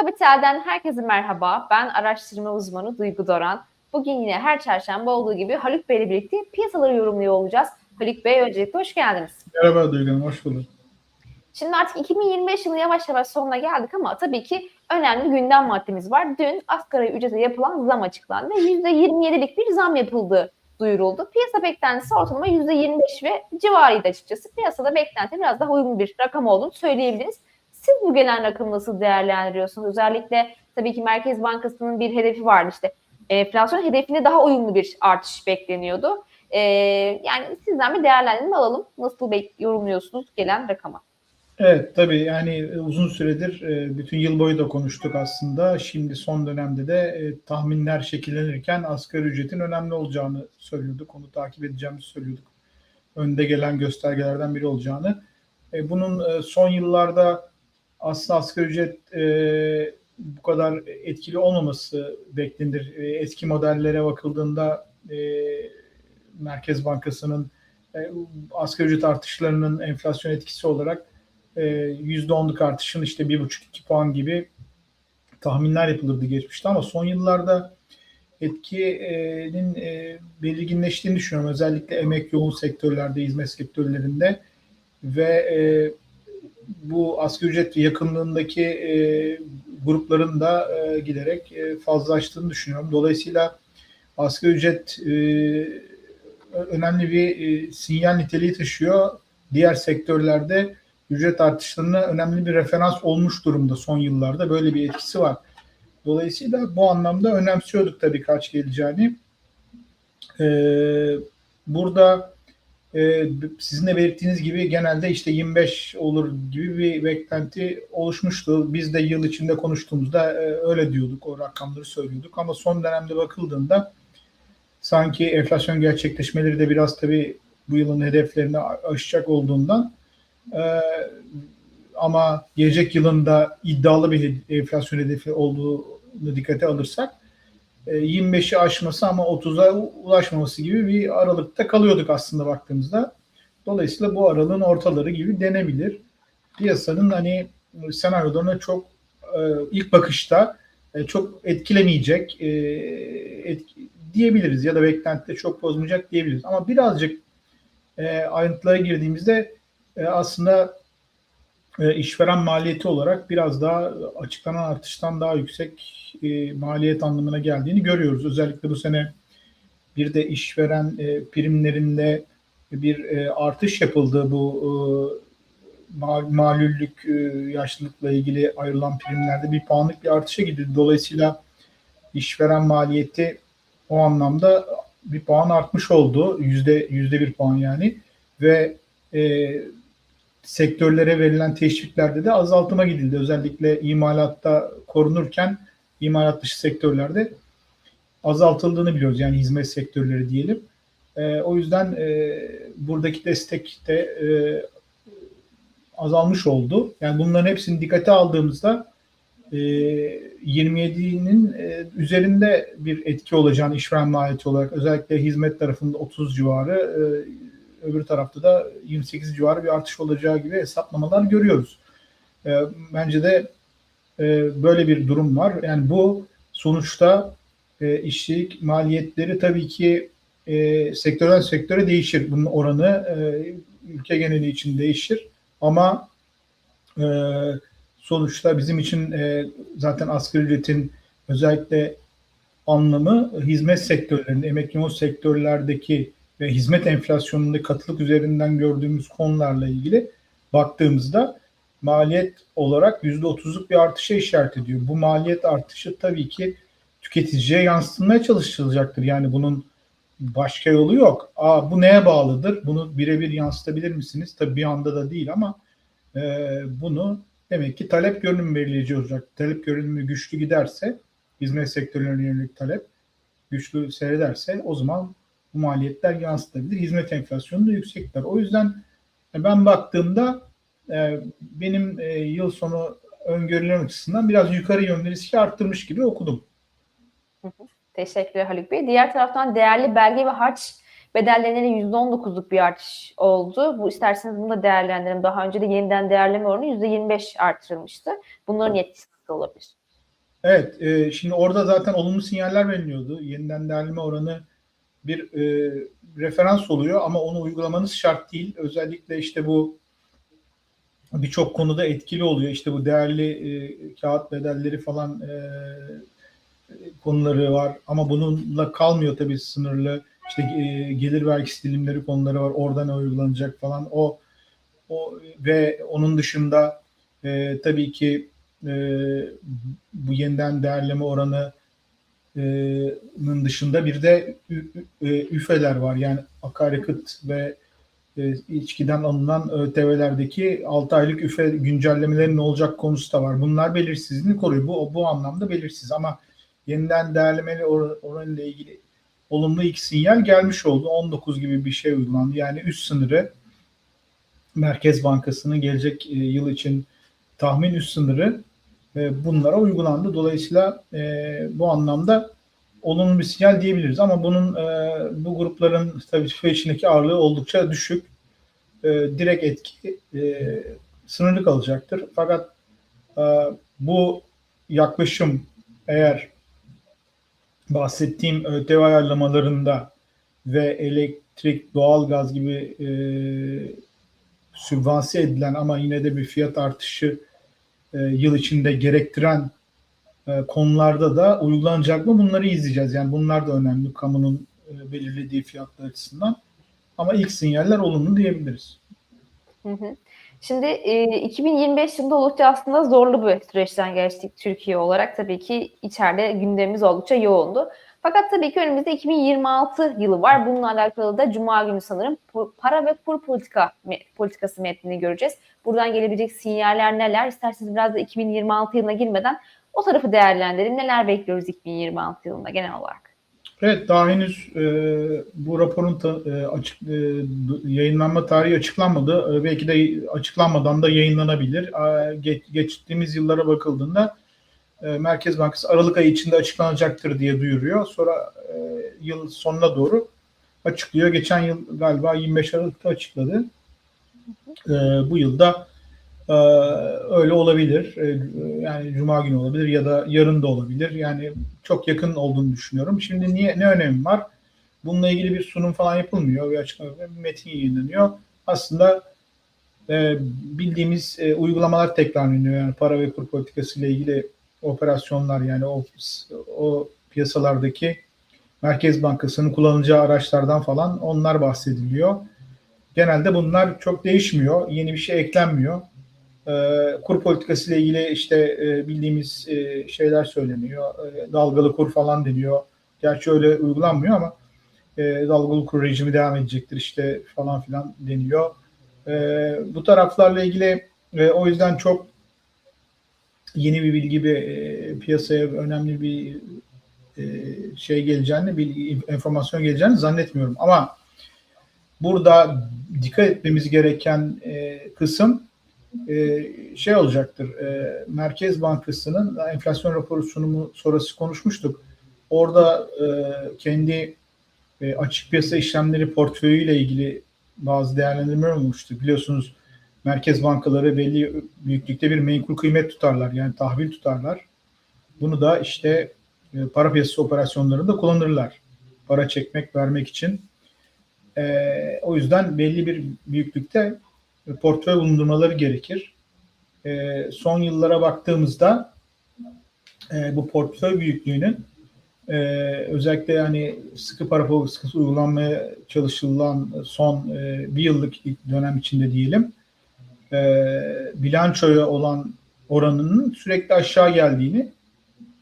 Kapital'den herkese merhaba. Ben araştırma uzmanı Duygu Doran. Bugün yine her çarşamba olduğu gibi Haluk Bey ile birlikte piyasaları yorumluyor olacağız. Haluk Bey öncelikle hoş geldiniz. Merhaba Duygu Hanım, hoş bulduk. Şimdi artık 2025 yılı yavaş yavaş sonuna geldik ama tabii ki önemli gündem maddemiz var. Dün asgari ücrete yapılan zam açıklandı. %27'lik bir zam yapıldığı duyuruldu. Piyasa beklentisi ortalama %25 ve civarıydı açıkçası. Piyasada beklenti biraz daha uygun bir rakam olduğunu söyleyebiliriz. Siz bu gelen rakamı nasıl değerlendiriyorsunuz? Özellikle tabii ki Merkez Bankası'nın bir hedefi vardı işte. Enflasyon hedefine daha uyumlu bir artış bekleniyordu. Ee, yani sizden bir değerlendirme alalım. Nasıl yorumluyorsunuz gelen rakama? Evet tabii yani uzun süredir e, bütün yıl boyu da konuştuk aslında. Şimdi son dönemde de e, tahminler şekillenirken asgari ücretin önemli olacağını söylüyorduk. Onu takip edeceğimizi söylüyorduk. Önde gelen göstergelerden biri olacağını. E, bunun son yıllarda aslında asgari ücret bu kadar etkili olmaması beklenir. Eski modellere bakıldığında Merkez Bankası'nın asgari ücret artışlarının enflasyon etkisi olarak %10'luk artışın işte 1,5-2 puan gibi tahminler yapılırdı geçmişte ama son yıllarda etkinin belirginleştiğini düşünüyorum. Özellikle emek yoğun sektörlerde, hizmet sektörlerinde ve bu asgari ücret yakınlığındaki grupların da giderek fazlalaştığını düşünüyorum. Dolayısıyla asgari ücret önemli bir sinyal niteliği taşıyor. Diğer sektörlerde ücret artışlarına önemli bir referans olmuş durumda son yıllarda. Böyle bir etkisi var. Dolayısıyla bu anlamda önemsiyorduk tabii kaç geleceğini. Ee, burada e, sizin de belirttiğiniz gibi genelde işte 25 olur gibi bir beklenti oluşmuştu. Biz de yıl içinde konuştuğumuzda e, öyle diyorduk, o rakamları söylüyorduk. Ama son dönemde bakıldığında sanki enflasyon gerçekleşmeleri de biraz tabii bu yılın hedeflerini aşacak olduğundan ee, ama gelecek yılında iddialı bir enflasyon hedefi olduğunu dikkate alırsak 25'i e, aşması ama 30'a ulaşmaması gibi bir aralıkta kalıyorduk aslında baktığımızda. Dolayısıyla bu aralığın ortaları gibi denebilir. Piyasanın hani senaryolarına çok e, ilk bakışta e, çok etkilemeyecek etki, diyebiliriz ya da beklentide çok bozmayacak diyebiliriz. Ama birazcık ayrıntılara girdiğimizde e, aslında e, işveren maliyeti olarak biraz daha açıklanan artıştan daha yüksek e, maliyet anlamına geldiğini görüyoruz. Özellikle bu sene bir de işveren e, primlerinde bir e, artış yapıldı bu malüllük yaşlılıkla ilgili ayrılan primlerde bir puanlık bir artışa gidildi. Dolayısıyla işveren maliyeti o anlamda bir puan artmış oldu. Yüzde, yüzde bir puan yani. Ve e, sektörlere verilen teşviklerde de azaltıma gidildi. Özellikle imalatta korunurken imalat dışı sektörlerde azaltıldığını biliyoruz. Yani hizmet sektörleri diyelim. E, o yüzden e, buradaki destek de e, azalmış oldu. Yani bunların hepsini dikkate aldığımızda e, 27'nin e, üzerinde bir etki olacağını işveren maliyeti olarak özellikle hizmet tarafında 30 civarı e, öbür tarafta da 28 civarı bir artış olacağı gibi hesaplamalar görüyoruz. E, bence de e, böyle bir durum var. Yani bu sonuçta e, işçilik maliyetleri tabii ki e, sektörden sektöre değişir. Bunun oranı e, ülke geneli için değişir. Ama e, sonuçta bizim için e, zaten asgari ücretin özellikle anlamı hizmet sektörlerinde, emek yoğun sektörlerdeki ve hizmet enflasyonunda katılık üzerinden gördüğümüz konularla ilgili baktığımızda maliyet olarak %30'luk bir artışa işaret ediyor. Bu maliyet artışı tabii ki tüketiciye yansıtılmaya çalışılacaktır. Yani bunun başka yolu yok. Aa, bu neye bağlıdır? Bunu birebir yansıtabilir misiniz? Tabii bir anda da değil ama e, bunu demek ki talep görünümü belirleyici olacak. Talep görünümü güçlü giderse, hizmet sektörlerine yönelik talep güçlü seyrederse o zaman bu maliyetler yansıtabilir. Hizmet enflasyonu da yüksekler. O yüzden e, ben baktığımda e, benim e, yıl sonu öngörülerim açısından biraz yukarı yönlü riski arttırmış gibi okudum. Teşekkürler Haluk Bey. Diğer taraftan değerli belge ve harç bedellerine %19'luk bir artış oldu. Bu isterseniz bunu da değerlendirelim. Daha önce de yeniden değerleme oranı %25 artırılmıştı. Bunların etkisi olabilir? Evet, e, şimdi orada zaten olumlu sinyaller veriliyordu. Yeniden değerleme oranı bir e, referans oluyor ama onu uygulamanız şart değil. Özellikle işte bu birçok konuda etkili oluyor. İşte bu değerli e, kağıt bedelleri falan e, konuları var ama bununla kalmıyor tabii sınırlı. İşte e, gelir vergisi dilimleri konuları var. Orada ne uygulanacak falan. O o ve onun dışında e, tabii ki e, bu yeniden değerleme oranı nın dışında bir de e, üfeler var. Yani akaryakıt ve e, içkiden alınan ÖTV'lerdeki 6 aylık üfe güncellemelerin ne olacak konusu da var. Bunlar belirsizliğini koruyor. Bu bu anlamda belirsiz ama yeniden değerlemeli or- oranıyla ilgili olumlu iki sinyal gelmiş oldu. 19 gibi bir şey uygulandı. Yani üst sınırı Merkez Bankası'nın gelecek e, yıl için tahmin üst sınırı e, bunlara uygulandı. Dolayısıyla e, bu anlamda olumlu bir sinyal diyebiliriz. Ama bunun e, bu grupların tabii tüfe içindeki ağırlığı oldukça düşük. E, direkt etki e, sınırlı kalacaktır. Fakat e, bu yaklaşım eğer bahsettiğim ÖTV ayarlamalarında ve elektrik, doğalgaz gibi e, sübvanse edilen ama yine de bir fiyat artışı e, yıl içinde gerektiren e, konularda da uygulanacak mı bunları izleyeceğiz. Yani bunlar da önemli kamunun e, belirlediği fiyatlar açısından. Ama ilk sinyaller olumlu diyebiliriz. Hı hı. Şimdi e, 2025 yılında oldukça aslında zorlu bir süreçten geçtik Türkiye olarak. Tabii ki içeride gündemimiz oldukça yoğundu. Fakat tabii ki önümüzde 2026 yılı var. Bununla alakalı da Cuma günü sanırım para ve kur politika politikası metnini göreceğiz. Buradan gelebilecek sinyaller neler? İsterseniz biraz da 2026 yılına girmeden o tarafı değerlendirelim. Neler bekliyoruz 2026 yılında genel olarak? Evet daha henüz e, bu raporun ta- e, açık e, yayınlanma tarihi açıklanmadı. E, belki de açıklanmadan da yayınlanabilir. E, geç, geçtiğimiz yıllara bakıldığında e, Merkez Bankası Aralık ayı içinde açıklanacaktır diye duyuruyor. Sonra e, yıl sonuna doğru açıklıyor. Geçen yıl galiba 25 Aralık'ta açıkladı. E, bu yılda öyle olabilir. Yani Cuma günü olabilir ya da yarın da olabilir. Yani çok yakın olduğunu düşünüyorum. Şimdi niye ne önemi var? Bununla ilgili bir sunum falan yapılmıyor ve açıklama bir metin yayınlanıyor. Aslında bildiğimiz e, uygulamalar tekrarlanıyor. Yani para ve kur politikası ile ilgili operasyonlar yani o, o piyasalardaki Merkez Bankası'nın kullanacağı araçlardan falan onlar bahsediliyor. Genelde bunlar çok değişmiyor. Yeni bir şey eklenmiyor. Ee, kur politikası ile ilgili işte e, bildiğimiz e, şeyler söyleniyor. E, dalgalı kur falan deniyor. Gerçi öyle uygulanmıyor ama dalgalı kur rejimi devam edecektir işte falan filan deniyor. Bu taraflarla ilgili o yüzden çok yeni bir bilgi bir e, piyasaya önemli bir e, şey geleceğini, bir enformasyon geleceğini zannetmiyorum. Ama burada dikkat etmemiz gereken e, kısım e, şey olacaktır. E, Merkez Bankası'nın enflasyon raporu sunumu sonrası konuşmuştuk. Orada e, kendi e, açık piyasa işlemleri portföyüyle ilgili bazı değerlendirmeler olmuştu. Biliyorsunuz merkez bankaları belli büyüklükte bir menkul kıymet tutarlar. Yani tahvil tutarlar. Bunu da işte e, para piyasası operasyonlarında kullanırlar. Para çekmek, vermek için. E, o yüzden belli bir büyüklükte portföy bulundurmaları gerekir. E, son yıllara baktığımızda e, bu portföy büyüklüğünün e, özellikle yani sıkı para politikası uygulanmaya çalışılan son e, bir yıllık dönem içinde diyelim e, bilançoya olan oranının sürekli aşağı geldiğini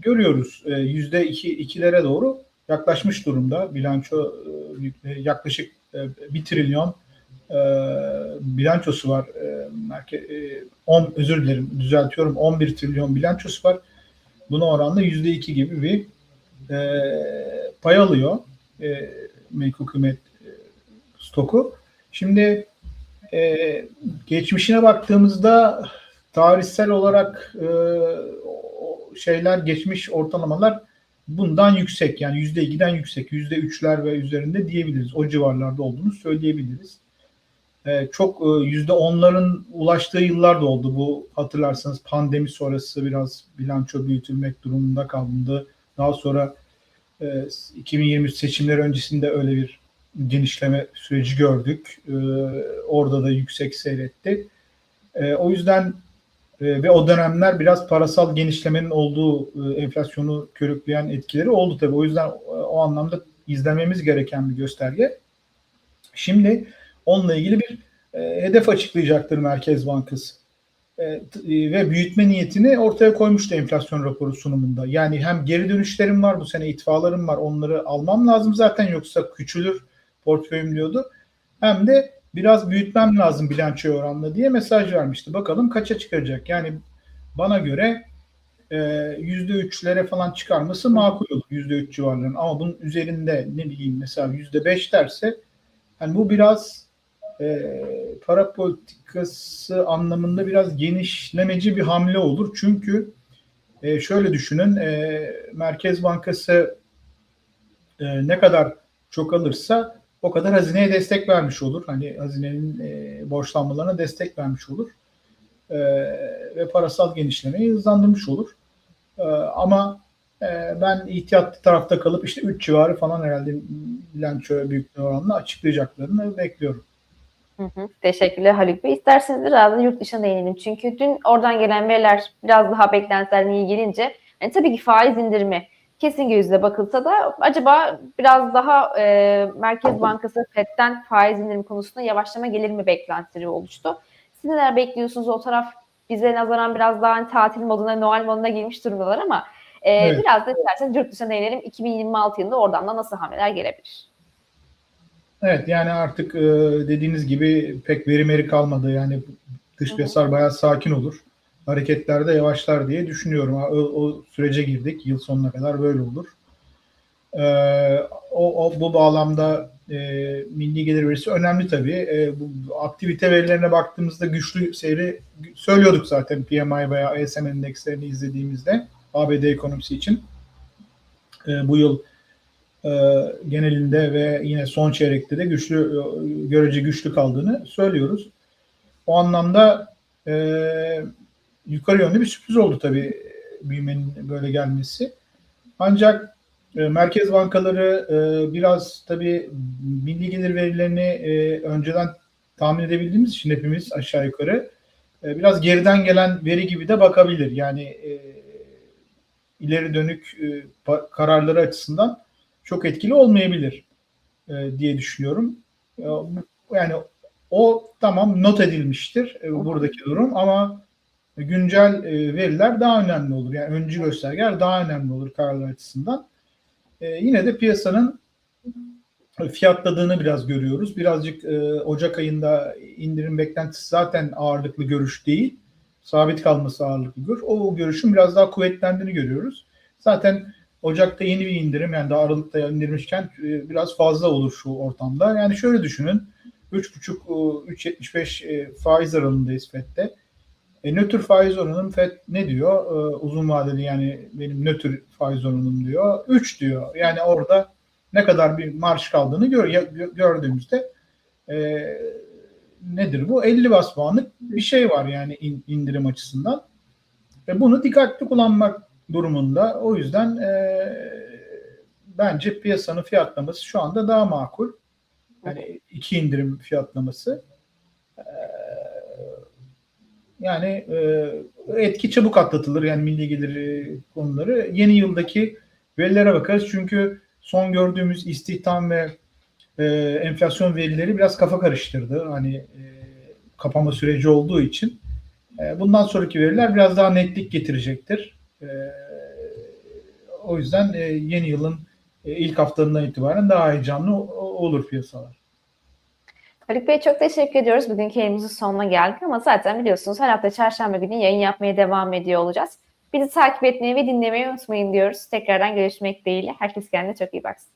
görüyoruz. E, Yüzde iki, ikilere doğru yaklaşmış durumda. Bilanço e, yaklaşık e, bir trilyon e, bilançosu var. E, e, 10 özür dilerim düzeltiyorum 11 trilyon bilançosu var. Buna oranla yüzde iki gibi bir e, pay alıyor e, menkul kıymet e, stoku. Şimdi e, geçmişine baktığımızda tarihsel olarak e, şeyler geçmiş ortalamalar bundan yüksek yani yüzde ikiden yüksek yüzde üçler ve üzerinde diyebiliriz. O civarlarda olduğunu söyleyebiliriz. e, çok e, yüzde onların ulaştığı yıllar da oldu. Bu hatırlarsanız pandemi sonrası biraz bilanço büyütülmek durumunda kalındı. Daha sonra e, 2023 seçimler öncesinde öyle bir genişleme süreci gördük. E, orada da yüksek seyretti. E, o yüzden e, ve o dönemler biraz parasal genişlemenin olduğu e, enflasyonu körükleyen etkileri oldu tabii. O yüzden e, o anlamda izlememiz gereken bir gösterge. Şimdi onunla ilgili bir e, hedef açıklayacaktır Merkez Bankası. Ve büyütme niyetini ortaya koymuştu enflasyon raporu sunumunda. Yani hem geri dönüşlerim var bu sene itfalarım var onları almam lazım zaten yoksa küçülür portföyüm diyordu. Hem de biraz büyütmem lazım bilançoya oranla diye mesaj vermişti. Bakalım kaça çıkaracak? Yani bana göre e, yüzde üçlere falan çıkarması makul olur yüzde üç civarlarının. Ama bunun üzerinde ne bileyim mesela yüzde beş derse hani bu biraz e, para politikası anlamında biraz genişlemeci bir hamle olur. Çünkü e, şöyle düşünün e, Merkez Bankası e, ne kadar çok alırsa o kadar hazineye destek vermiş olur. Hani hazinenin e, borçlanmalarına destek vermiş olur. E, ve parasal genişlemeyi hızlandırmış olur. E, ama e, ben ihtiyatlı tarafta kalıp işte 3 civarı falan herhalde bilanço büyüklüğü oranla açıklayacaklarını bekliyorum. Hı hı. Teşekkürler Haluk Bey. İsterseniz biraz da yurt dışına değinelim. Çünkü dün oradan gelen veriler biraz daha beklentilerden iyi gelince yani tabii ki faiz indirimi kesin gözle bakılsa da acaba biraz daha e, Merkez Bankası FED'den faiz indirimi konusunda yavaşlama gelir mi beklentileri oluştu. Siz neler bekliyorsunuz? O taraf bize nazaran biraz daha hani tatil moduna, Noel moduna girmiş durumdalar ama e, Evet. biraz da isterseniz yurt dışına değinelim. 2026 yılında oradan da nasıl hamleler gelebilir? Evet yani artık e, dediğiniz gibi pek veri meri kalmadı. Yani dış piyasar bayağı sakin olur. Hareketlerde yavaşlar diye düşünüyorum. O, o sürece girdik. Yıl sonuna kadar böyle olur. E, o, o bu bağlamda e, milli gelir verisi önemli tabii. E, bu aktivite verilerine baktığımızda güçlü seyri söylüyorduk zaten PMI veya ESM endekslerini izlediğimizde ABD ekonomisi için. E, bu yıl e, genelinde ve yine son çeyrekte de güçlü e, görece güçlü kaldığını söylüyoruz. O anlamda e, yukarı yönlü bir sürpriz oldu tabii büyümenin böyle gelmesi. Ancak e, merkez bankaları e, biraz tabii milli gelir verilerini e, önceden tahmin edebildiğimiz için hepimiz aşağı yukarı e, biraz geriden gelen veri gibi de bakabilir. Yani e, ileri dönük e, kararları açısından çok etkili olmayabilir e, diye düşünüyorum. E, yani o tamam not edilmiştir e, buradaki durum ama güncel e, veriler daha önemli olur. Yani öncü göstergeler daha önemli olur kararlar açısından. E, yine de piyasanın fiyatladığını biraz görüyoruz. Birazcık e, Ocak ayında indirim beklentisi zaten ağırlıklı görüş değil. Sabit kalması ağırlıklı görüş. O görüşün biraz daha kuvvetlendiğini görüyoruz. Zaten Ocak'ta yeni bir indirim yani daha Aralık'ta indirmişken e, biraz fazla olur şu ortamda. Yani şöyle düşünün 3,5-3,75 e, faiz aralığındayız FED'de. E, nötr faiz oranım FED ne diyor? E, uzun vadeli yani benim nötr faiz oranım diyor. 3 diyor. Yani orada ne kadar bir marş kaldığını gör, gördüğümüzde e, nedir bu? 50 bas puanlık bir şey var yani in- indirim açısından. Ve bunu dikkatli kullanmak durumunda. O yüzden e, bence piyasanın fiyatlaması şu anda daha makul. Yani iki indirim fiyatlaması. E, yani e, etki çabuk atlatılır yani milli gelir konuları. Yeni yıldaki verilere bakarız çünkü son gördüğümüz istihdam ve e, enflasyon verileri biraz kafa karıştırdı. Hani e, kapama süreci olduğu için. E, bundan sonraki veriler biraz daha netlik getirecektir. E, o yüzden e, yeni yılın e, ilk haftalarından itibaren daha heyecanlı olur piyasalar. Haluk Bey çok teşekkür ediyoruz. Bugünkü yayınımızın sonuna geldik ama zaten biliyorsunuz her hafta çarşamba günü yayın yapmaya devam ediyor olacağız. Bizi takip etmeyi ve dinlemeyi unutmayın diyoruz. Tekrardan görüşmek dileğiyle. Herkes kendine çok iyi baksın.